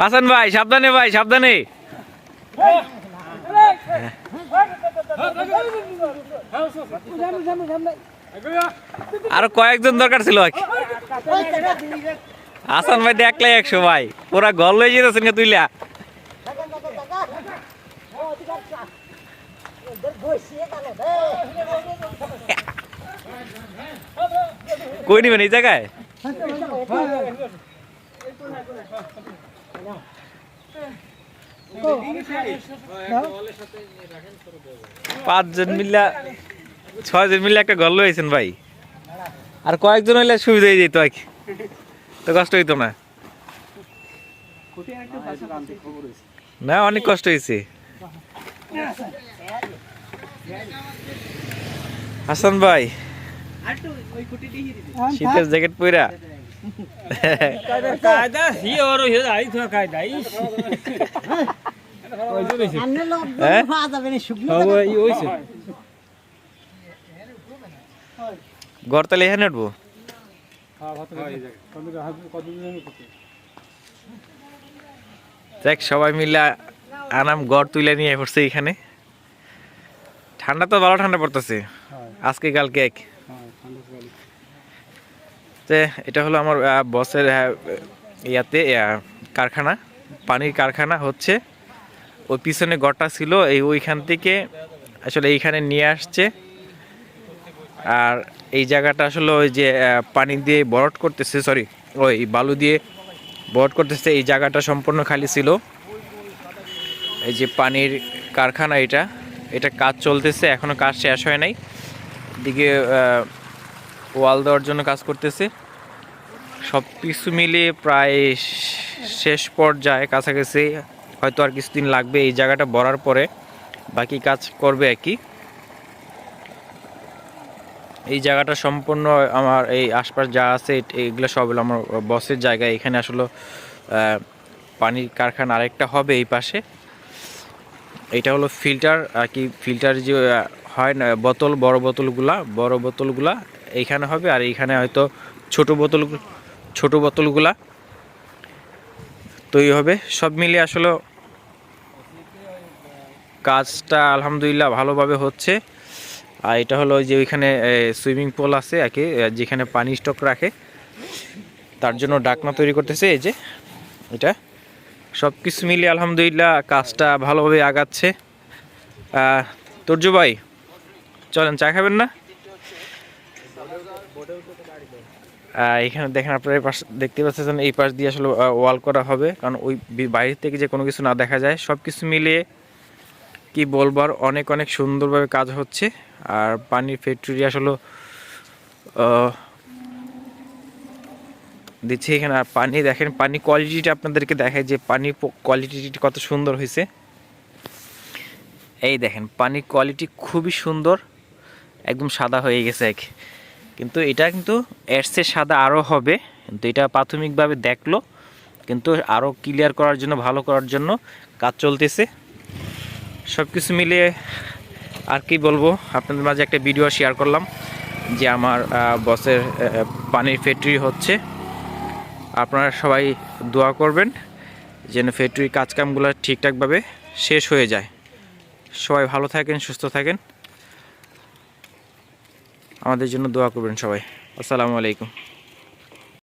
হাসান ভাই, সাবধানে ভাই, সাবধানে। আরও কয়েকজন দরকার ছিল। হাসান ভাই দেখলে একশো ভাই পুরা গল লয়ে যেতেছেন তুইলা। কই নিবেন এই জায়গায়? পাঁচজন মিল্লা ছয়জন মিলে একটা গল্ল হয়েছেন ভাই। আর কয়েকজন হইলে সুবিধা হয়ে যেত আর কি তো কষ্ট হইতো না। না অনেক কষ্ট হয়েছে হাসান ভাই শীতের জ্যাকেট পইরা। কায়দা হি ওর হি আই তো কায়দা ই হ্যাঁ? হইছে গড়তালে এখানে উঠবো? দেখ সবাই মিলে আনাম গড় তুলে নিয়ে পড়ছে এখানে। ঠান্ডা তো ভালো ঠান্ডা পড়তেছে। আজকে কালকে এক। তে এটা হলো আমার বসের ইয়াতে কারখানা, পানির কারখানা হচ্ছে। ওই পিছনে গড়টা ছিল, এই ওইখান থেকে আসলে এইখানে নিয়ে আসছে। আর এই জায়গাটা আসলে ওই যে পানি দিয়ে বরট করতেছে সরি ওই বালু দিয়ে বরট করতেছে, এই জায়গাটা সম্পূর্ণ খালি ছিল। এই যে পানির কারখানা এটা এটা কাজ চলতেছে এখনও কাজ শেষ হয় নাই। দিকে ওয়াল দেওয়ার জন্য কাজ করতেছে। সব কিছু মিলিয়ে প্রায় শেষ পর্যায়ে কাছাকাছি হয়তো আর কিছুদিন লাগবে এই জায়গাটা ভরার পরে বাকি কাজ করবে কি। এই জায়গাটা সম্পূর্ণ আমার এই আশপাশ যা আছে এইগুলো সব হলো আমার বসের জায়গা। এখানে আসলে পানির কারখানা আরেকটা হবে এই পাশে। এটা হলো ফিল্টার, আর কি ফিল্টার যে হয় না, বোতল, বড় বোতলগুলা বড় বোতলগুলা এইখানে হবে আর এইখানে হয়তো ছোট বোতল ছোট বোতলগুলা তৈরি হবে। সব মিলিয়ে আসলে কাজটা আলহামদুলিল্লাহ ভালোভাবে হচ্ছে। আর এটা হলো যে ওইখানে সুইমিং পুল আছে আর কি আহ, যেখানে পানি স্টক রাখে। তার জন্য ডাকনা তৈরি করতেছে এই যে এটা। সব কিছু মিলিয়ে আলহামদুলিল্লাহ কাজটা ভালোভাবে আগাচ্ছে। তুর্য ভাই চলেন চা খাবেন না? এখানে দেখেন আপনারা পাশ দেখতে পাচ্ছেন এই পাশ দিয়ে আসলে ওয়াল করা হবে। কারণ ওই বি- বাইরে থেকে যে কোনো কিছু না দেখা যায়। সব কিছু মিলিয়ে কি বলবার অনেক অনেক সুন্দরভাবে কাজ হচ্ছে। আর পানির ফ্যাক্টরি আসলে দিচ্ছে এখানে আর পানি দেখেন, পানি কোয়ালিটিটা আপনাদেরকে দেখায় যে পানি কোয়ালিটিটি কত সুন্দর হয়েছে। এই দেখেন, পানির কোয়ালিটি খুবই সুন্দর। একদম সাদা হয়ে গেছে এক কিন্তু এটা কিন্তু এর চেয়ে সাদা আরও হবে, কিন্তু এটা প্রাথমিকভাবে দেখল, কিন্তু আরও ক্লিয়ার করার জন্য, ভালো করার জন্য কাজ চলতেছে। সব কিছু মিলিয়ে আর কি বলব, আপনাদের মাঝে একটা ভিডিও শেয়ার করলাম, যে আমার বসের পানির ফ্যাক্টরি হচ্ছে। আপনারা সবাই দোয়া করবেন, যেন ফ্যাক্টরির কাজকামগুলো ঠিকঠাকভাবে শেষ হয়ে যায়। সবাই ভালো থাকেন, সুস্থ থাকেন। আমাদের জন্য দোয়া করবেন সবাই। আসসালামু আলাইকুম।